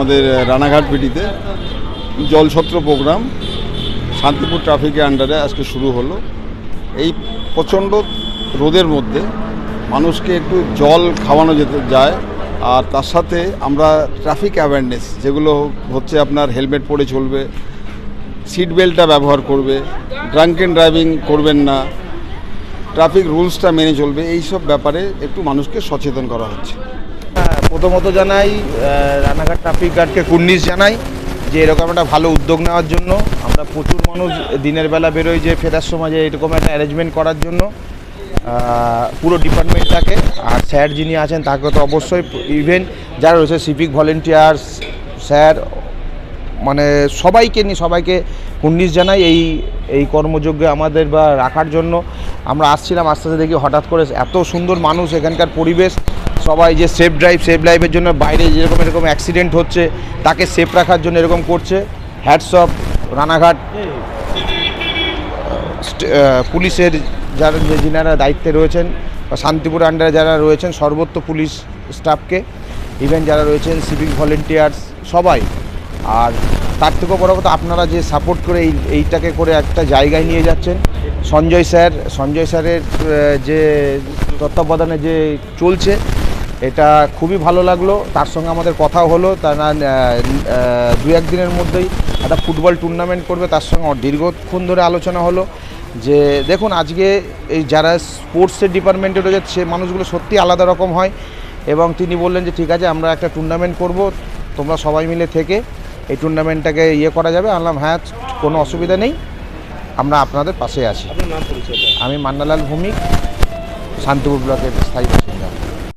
আমাদের রানাঘাট পিটিতে জলছত্র প্রোগ্রাম, শান্তিপুর ট্রাফিকের আন্ডারে আজকে শুরু হলো। এই প্রচণ্ড রোদের মধ্যে মানুষকে একটু জল খাওয়ানো যেতে যায়, আর তার সাথে আমরা ট্রাফিক অ্যাওয়ারনেস যেগুলো হচ্ছে আপনার হেলমেট পরে চলবে সিট বেল্টটা ব্যবহার করবে ড্রাঙ্ক ড্রাঙ্কেন ড্রাইভিং করবেন না ট্রাফিক রুলসটা মেনে চলবে এই সব ব্যাপারে একটু মানুষকে সচেতন করা হচ্ছে। প্রথমত জানাই রানাঘাট ট্রাফিক গার্ডকে কুর্নিশ জানাই যে এরকম একটা ভালো উদ্যোগ নেওয়ার জন্য। আমরা প্রচুর মানুষ দিনের বেলা বেরোই যে ফেরার সময় যে এরকম একটা অ্যারেঞ্জমেন্ট করার জন্য। পুরো ডিপার্টমেন্টটাকে আর স্যার যিনি আছেন, তাকে তো অবশ্যই ইভেন যারা রয়েছে সিভিক ভলেন্টিয়ার্স স্যার মানে সবাইকে নিয়ে সবাইকে কুন্ডিস জানাই এই এই কর্মযজ্ঞে আমাদের বা রাখার জন্য। আমরা আসছিলাম, আস্তে আস্তে দেখি হঠাৎ করে এত সুন্দর মানুষ, এখানকার পরিবেশ। সবাই যে সেফ ড্রাইভ সেফ লাইফের জন্য বাইরে যেরকম এরকম অ্যাক্সিডেন্ট হচ্ছে, তাকে সেফ রাখার জন্য এরকম করছে। Hats off Ranaghat. পুলিশের যারা যে যিনারা দায়িত্বে রয়েছেন, বা শান্তিপুর আন্ডারে যারা রয়েছেন সর্বত্র পুলিশ স্টাফকে ইভেন যারা রয়েছেন সিভিক ভলেন্টিয়ার্স সবাই। আর তার থেকেও বড় কথা, আপনারা যে সাপোর্ট করে এই এইটাকে করে একটা জায়গায় নিয়ে যাচ্ছেন। সঞ্জয় স্যার, সঞ্জয় স্যারের যে তত্ত্বাবধানে যে চলছে এটা খুবই ভালো লাগল। তার সঙ্গে আমাদের কথাও হলো তারা আহ, আহ, দু একদিনের মধ্যেই একটা ফুটবল টুর্নামেন্ট করবে। তার সঙ্গে দীর্ঘক্ষণ ধরে আলোচনা হলো যে দেখুন আজকে এই যারা স্পোর্টসের ডিপার্টমেন্টে রয়েছে সে মানুষগুলো সত্যি আলাদা রকম হয় এবং তিনি বললেন যে ঠিক আছে আমরা একটা টুর্নামেন্ট করব তোমরা সবাই মিলে থেকে এই টুর্নামেন্টটাকে ইয়ে করা যাবে। আনলাম হ্যাঁ কোনো অসুবিধা নেই আমরা আপনাদের পাশে আছি। আমি মান্নালাল ভৌমিক শান্তিপুর ব্লকের স্থায়ী বাসিন্দা।